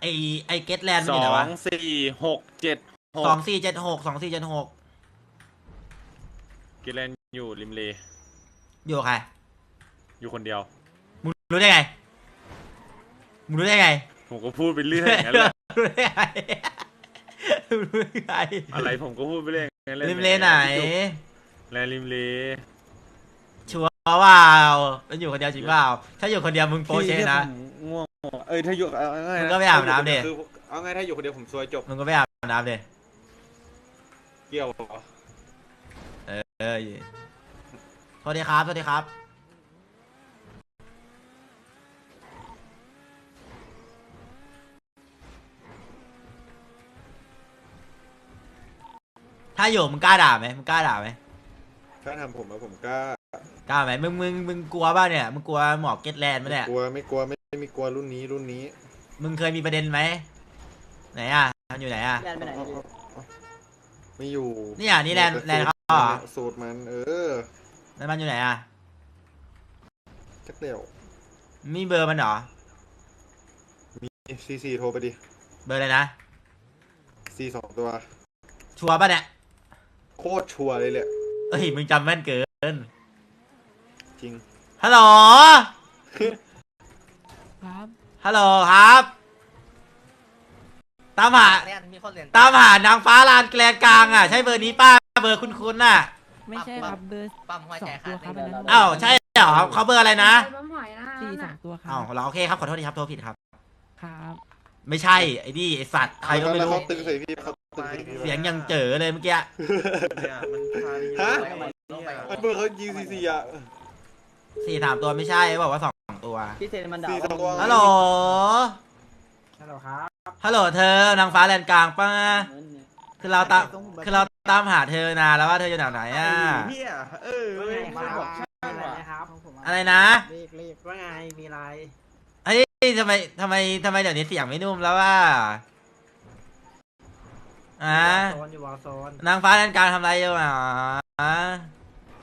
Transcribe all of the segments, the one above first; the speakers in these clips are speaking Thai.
ไอไอเกตแลนด์สมันอยู่อไหนวะงสี่หกเจ็ดหกสองสี่เจ็ดหกสองสี่เจ็ดหกกิเลนอยู่ริมเลอยู่กับใครอยู่คนเดียว มึงรู้ได้ไงมึงรู้ได้ไงผมก็พูดไปเรื่อยอย่างนั้นแหละรู้ได้ไงรู้ได้ไงอะไรผมก็พูดไปเรื่อยอย่างนั้นแหละริมเลไหน แลริมเลชัวร์เปล่ามันอยู่คนเดียวจริงเปล่าถ้าอยู่คนเดียวมึงโปเชนะผมง่วง เอ้ยถ้าอยู่เอาง่ายๆมึนะงก็ไปอาบน้ำดิ คือเอาง่ายถ้าอยู่คนเดียวผมซวยจบมึงก็ไปอาบน้ำเลยเกี่ยวเหรอเออสวัสดีครับสวัสดีครับ ถ้าอยู่มึงกล้าด่าไหมมึงกล้าด่าไหมถ้าทำผมอะผมกล้า กล้าไหมมึงมึงมึงกลัวป่ะเนี่ยมึงกลัวหมอกเก็ตแลนด์ไหมเนี่ยกลัวไม่กลัวไม่ไม่มีกลัวรุ่นนี้รุ่นนี้มึงเคยมีประเด็นไหมไหนอะมันอยู่ไหนอะแลนไปไหนพี่ไม่อยู่เนี่ยนี่แลนด์แลนด์เขาเหรอสูตรมัน เออแล้วมันอยู่ไหนอะจักเดี่ยวมีเบอร์มันเหรอซีซีโทรไปดิเบอร์อะไรนะซีสองตัว ชัวร์ป่ะเนี่ยโคตรชัวร์เลยแหละเอ้ยมึงจำแม่นเกิน จริง ฮัลโหล ครับฮัลโหลครับ ตามหาเรียนมีคนเรียนตามหานางฟ้าลานแกลนกลางอะ ใช่เบอร์นี้ป้าเบอร์คุณคุณน่ะ ไม่ใช่ครับเบอร์ ปั๊มหัวใจสองตัวครับอันนั้น อ้าวใช่เหรอเขาเบอร์อะไรนะปั๊มหอยนะสี่สองตัวครัอ้าวบเราโอเคครับขอโทษทีครับโทษผิดครับ ครับไม่ใช่ไอ้นี่ไอ้สัตว์ใครก็ไม่แล้วรู้เขาตึงใส่พี่เขาตึงใส่พี่เสียงยังเจอเลยเมื่อกี้ เนี่ยมันพาดีฮะเนี่ยไอ้เบอร์เขายิงซีซีอะ สี่สามตัวไม่ใช่บอกว่าสองตัวพี่เซนมันด่าสี่สองตัวฮัลโหลฮัลโหลครับฮัลโหลเธอนางฟ้าแลนกลางป้าคือเราตามคือเราตามหาเธอนานแล้วว่าเธออยู่แถวไหนอะเฮียเออว่าไงครับใช่อะไรว่ะนะครับอะไรนะเรียกเรียกว่าไงมีอะไรเฮ้ยทำไมทำไมทำไมเดี๋ยวนี้เสียงไม่นุ่มแล้วว่าอะโซนอยู่วอลโซนนางฟ้าแลนกลางทำอะไรอยู่อะ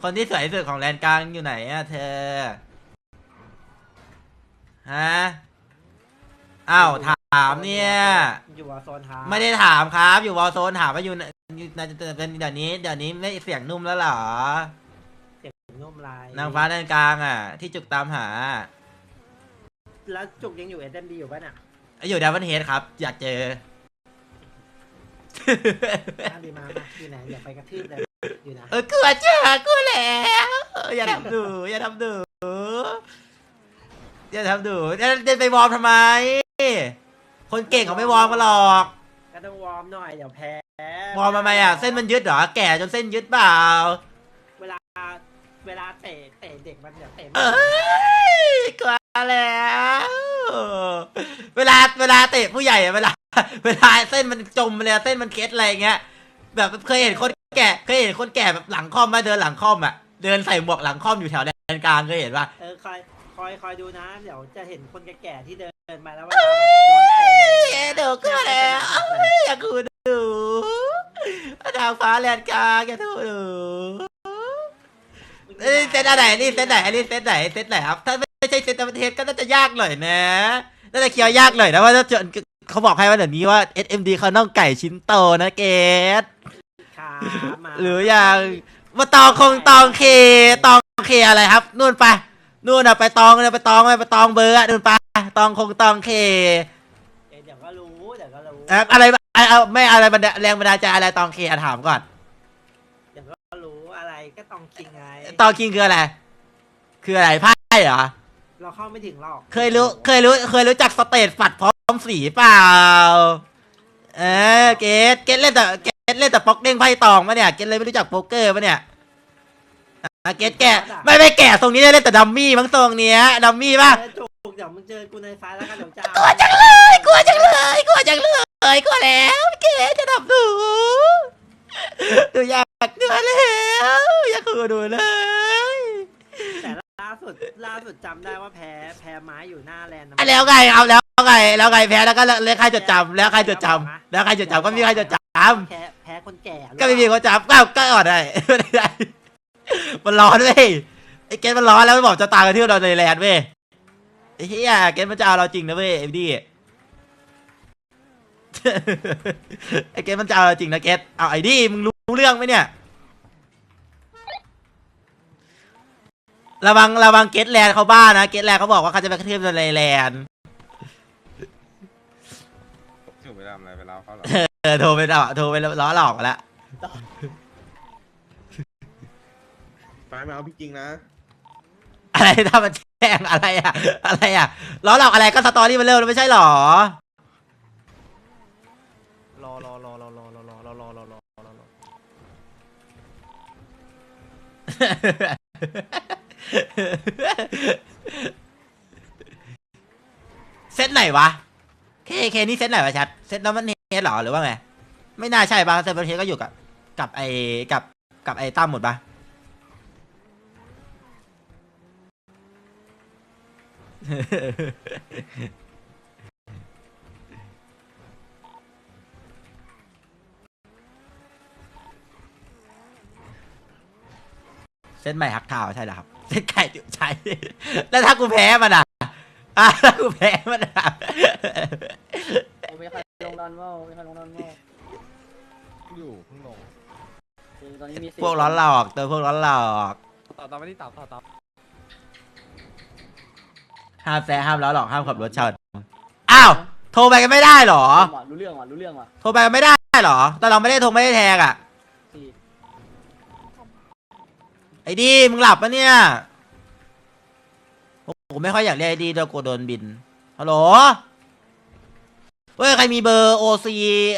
คนที่สวยที่สุดของแลนกลางอยู่ไหนอะเธอ ฮะ อ้าวถามเนี่ย อยู่วอลโซนครับไม่ได้ถามครับ อยู่วอลโซนถามว่าอยู่ไหนอยู่น่าจะเป็นเดี๋ยวนี้เดี๋ยวนี้ไม่เสียงนุ่มแล้วเหรอเสียงนุ่มลายนางฟ้าแดนกลางอะ ที่จุกตามหาแล้วจุกยังอยู่เอ็มดีอยู่ป่ะน่ะอยู่ดับเบิลเฮดครับ อยากเจอ มาดีมามาอยู่ไหนอย่าไปกระทืบเลย อยู่นะ เออกลัวเจอกลัวแล้วอย่าทำดูอย่าทำดูอย่าทำดูจะจะไปวอร์มทำไม คนเก่งเขาไม่วอร์มกันหรอก ก็ต้องวอร์มหน่อยเดี๋ยวแพ้วอร์มทำไมอะเส้นมันยึดเหรอแก่จนเส้นยึดเปล่า เวลาเวลาเตะเตะเด็กมันเดี๋ยวเตะเอ้ยกลัวแล้ว เวลาเวลาเตะผู้ใหญ่อะเวลา เวลาเส้นมันจมเลยอะเส้นมันเคล็ดอะไรอย่างเงี้ย แบบเคยเห็นคน แก่เคยเห็นคนแก่แบบหลังค่อมมาเดินหลังค่อมอะเดินใส่หมวกหลังค่อมอยู่แถวแดนกลางเคยเห็นป่ะเออคอยคอยคอยดูนะ เดี๋ยวจะเห็นคนแก่ๆที่เดินมาแล้วว่าเอ้ยเดี๋ยวก็แล้วเอ้ยอย่าคูดูดาวฟ้าแลนกลางอย่าทูดูเอ้ยเซตอะไรนี่เซตไหนอันนี้เซตไหนเซตไหนครับถ้าไม่ใช่เซตต่างประเทศก็น่าจะยากหน่อยนะน่าจะเคี้ยวยากหน่อยนะว่าจะเจอเขาบอกให้ว่าเดี๋ยวนี้ว่า SMD เขาน่องไก่ชิ้นโตนะเกต ขามาหรืออย่างมาตองคงตองเคตองเคอะไรครับนู่นไปนู่นอะไปตองเลยไปตองไปไปตองเบอร์อะนู่นไปตองคงตองเคเดี๋ยวก็รู้เดี๋ยวก็รู้เอ่ออะไรเอาเอาไม่อะไรบันดาแรงบันดาลใจอะไรตองเคอะถามก่อนเดี๋ยวก็รู้อะไรก็ต้องคิงไงตองคิงคืออะไร คืออะไรไพ่เหรอเราเข้าไม่ถึงหรอกเคยรู้เคยรู้เคยรู้จักสเตทฝัดพร้อมสีเปล่า เออเกตเกตเล่นแต่เกตเล่นแต่ป๊อกเด้งไพ่ตองมาเนี่ยเกตเลยไม่รู้จักโป๊กเกอร์ปะเนี่ยอะเกตแก่ไม่ไม่แก่ตรงนี้เล่นแต่ดัมมี่มั้งตรงเนี้ยดัมมี่ป่ะเออจุกเดี๋ยวมึงเจอกูในไฟแล้วกันเดี๋ยวจะกลัวจังเลยกลัวจังเลยกลัวจังเลยกลัวแล้วเกตจะทำหนูหนูอยากดูแล้วอยากดูดูเลยแต่ล่า สุดล่าสุดจำได้ว่าแพ้แพ้ไม้อยู่หน้าแลนด์นะอะแล้วไงเอาแล้วไงแล้วไงแพ้แล้วก็แล้วใครจดจำแล้วใครจดจำแล้วใครจดจำก็ไม่มีใครจดจแพ้แพ้คนแก่ำก็ไม่มีคนจำก็ก็อ่อนได้ไม่ได้ มันร้อนเว้ยไอ้เกตมันร้อนแล้วมันบอกจะตายกันที่เราในแลนด์เว้ยไอ้เหี้ยเกตมันจะเอาเราจริงนะเว้ยไอ้ดี ไอเกตมันจะเอาจริงนะเกตเอาไอ้ดิมึงรู้เรื่องไหมเนี่ย ระวังระวังเกตแลนด์เขาบ้านะ เกตแลนด์เขาบอกว่าเขาจะไปกระทืบในแลนด์ถึงเวลาอะไรเวลาเขาหรอเออโทรไปล้อโทรไปล้อหลอกมาแล้วไปมาเอาพี่จริงนะอะไรถ้ามันแจ้งอะไรอะอะไรอะล้อหลอกอะไรก็สตอรี่มันเร็วแล้วไม่ใช่หรอ รอรอรอรอรอรอรอรอรอรอรอรอรอ เซตไหนวะ เคเคนี่เซตไหนวะชัด เซตน้ำมันเฮดเหรอหรือว่าไง ไม่น่าใช่ปะเซตน้ำมันเฮดก็อยู่กับ กับไอกับกับไอตั้มหมดปะเส้นใหม่ฮักข่าใช่เหรอครับ เส้นไก่จุใช่แล้วถ้ากูแพ้มันอะอะถ้ากูแพ้มันอะไม่ค่อยลงดอนว่าไม่ค่อยลงดอนว่าอยู่เพิ่งลงคือตอนนี้มีสี่พวกร้อนหลอกเติมพวกร้อนหลอกต่อต่อไม่ได้ต่อต่อต่อห้ามแซะห้ามล้อหลอกห้ามขับรถชนอ้าวโทรไปกันไม่ได้เหรอ ว่ะรู้เรื่องว่ะรู้เรื่องว่ะโทรไปกันไม่ได้เหรอ แต่เราไม่ได้โทรไม่ได้แทงอะ สี่ ไอ้ดีมึงหลับปะเนี่ย ผมไม่ค่อยอยากเรียกไอ้ดีโดนกูโดนบิน ฮัลโหลเว้ย ใครมีเบอร์โอซี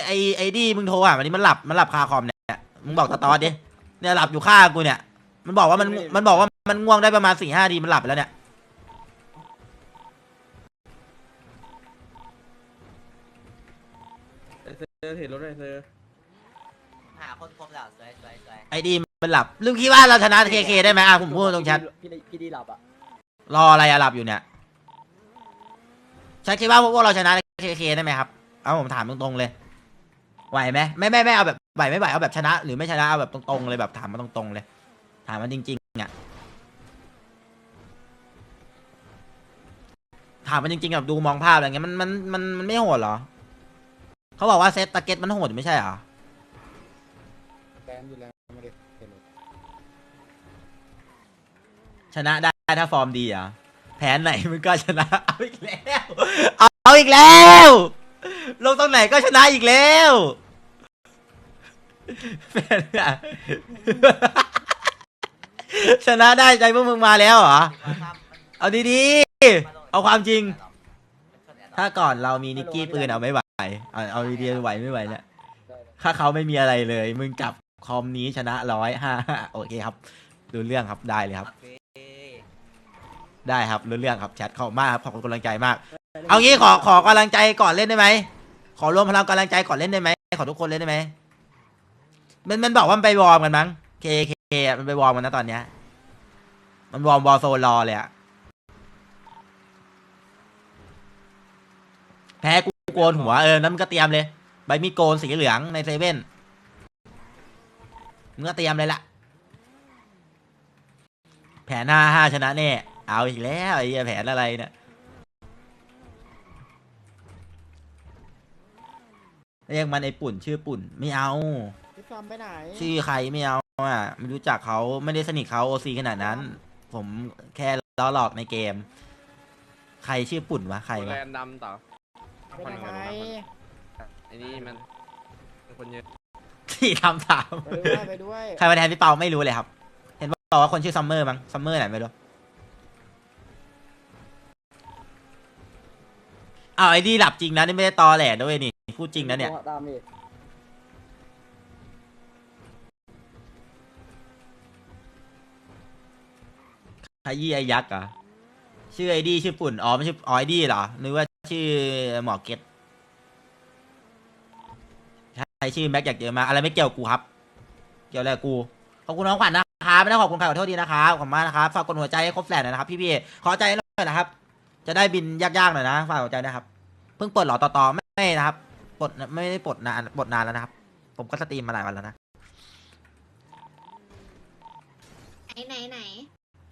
ไอไอดีมึงโทรอะวันนี้มันหลับมันหลับคาคอมเนี่ย มึงบอกตาตอดดิ เนี่ยหลับอยู่ข้างกูเนี่ย มันบอกว่ามันมันบอกว่ามันง่วงได้ประมาณสี่ห้าทีมันหลับไปแล้วเนี่ย เธอเห็นรถเลยเธอหาคนคบแล้วสวยสวยสวยไอดี มันหลับลุงคิดว่าเราชนะเคเคได้ไหมอะผมพูดตรงชัดพี่พี่ดีหลับอะรออะไรอะหลับอยู่เนี่ยชัดคิดว่าพวกเราชนะเคเคได้ไหมครับเอาผมถามตรงๆเลยไหวไหมไม่ไม่ไม่เอาแบบไหวไม่ไหวเอาแบบชนะ หรือไม่ชนะเอาแบบตรงๆเลยแบบถามมาตรงๆเลย ถามมาจริงๆอะถามมันจริงๆแบบดูมองภาพอะไรเงี้ยมันมันมันมันไม่โหดเหรอเขาบอกว่าเซตตะเก็ตมันโหดไม่ใช่เหรอแกนอยู่แล้ว นะได้ถ้าฟอร์มดีเหรอะแผนไหนมันก็ชนะ เอาอีกแล้ว เอาอีกแล้ว ลงตรงไหนก็ชนะอีกแล้วแผนอะชนะได้ใจพวกมึงมาแล้วเหรอ เอาดีๆ เอาความจริง ถ้าก่อนเรามีนิกกี้ปืนเอาไม่ไหว เอาเอาดีๆไหวไม่ไหวเนี่ยถ้าเขาไม่มีอะไรเลย มึงกลับคอมนี้ชนะร้อยห้าโอเคครับ ดูเรื่องครับได้เลยครับ ได้ครับรู้เรื่องครับแชทขอบคุณมากครับขอบคุณกำลังใจมาก เอางี้ขอขอกำลังใจก่อนเล่นได้ไหมขอรวมพลังกำลังใจก่อนเล่นได้ไหมขอทุกคนเล่นได้ไหมมันมันบอกว่ามันไปวอร์มกันมั้งเคเคมันไปวอร์มกันนะตอนเนี้ย มันวอร์มวอลโซนรอเลยอะแพ้กูโกนหัวเออนั้นมึงก็เตรียมเลย ใบมีดโกนสีเหลืองในเซเว่นมึงก็เตรียมเลยล่ะ แผนห้าห้าชนะแน่ เอาอีกแล้วไอ้เหี้ยแผนอะไรเนี่ยเรียกมันไอ้ปุ่นชื่อปุ่นไม่เอา พี่ฟอมไปไหนชื่อใครไม่เอาอะไม่รู้จักเขาไม่ได้สนิทเขาโอซีขนาดนั้น ผมแค่ล้อหลอกในเกม ใครชื่อปุ่นวะใครแลวะนดำต่อไปทำไมไอ้นี่มันเป็นคนเยอะที่ทำถามไปด้วยไปด้วย ใครมาแทนพี่เปาไม่รู้เลยครับ เห็นบอกว่าคนชื่อซัมเมอร์มั้งซัมเมอร์ไหนไม่รู้ อ้าวไอ้ดีหลับจริงนะนี่ไม่ได้ตอแหลด้วยนี่พูดจริงนะเนี่ยตามดิขยี้ไอ้ยักษ์เหรอะชื่อไอ้ดีชื่อปุ่นอ๋อไม่ใช่อ๋อไอ้ดีเหรอนึกว่าชื่อหมอเก็ตใครชื่อแม็กอยากเจอมาอะไรไม่เกี่ยวกับกูครับ เกี่ยวอะไรกับกูขอบคุณน้องขวัญนะครับไม่ได้ขอบคุณใครขอโทษทีนะครับขอบคุณมากนะครับฝากกดหัวใจให้ครบแสนหน่อยนะครับพี่ๆขอใจหน่อยนะครับ จะได้บินยากๆหน่อยนะฝากหัวใจนะครับ เพิ่งปลดหรอต่อๆไม่ไม่นะครับปลดไม่ได้ปลดนานปลดนานแล้วนะครับ ผมก็สตรีมมาหลายวันแล้วนะ ไหนไหนไหน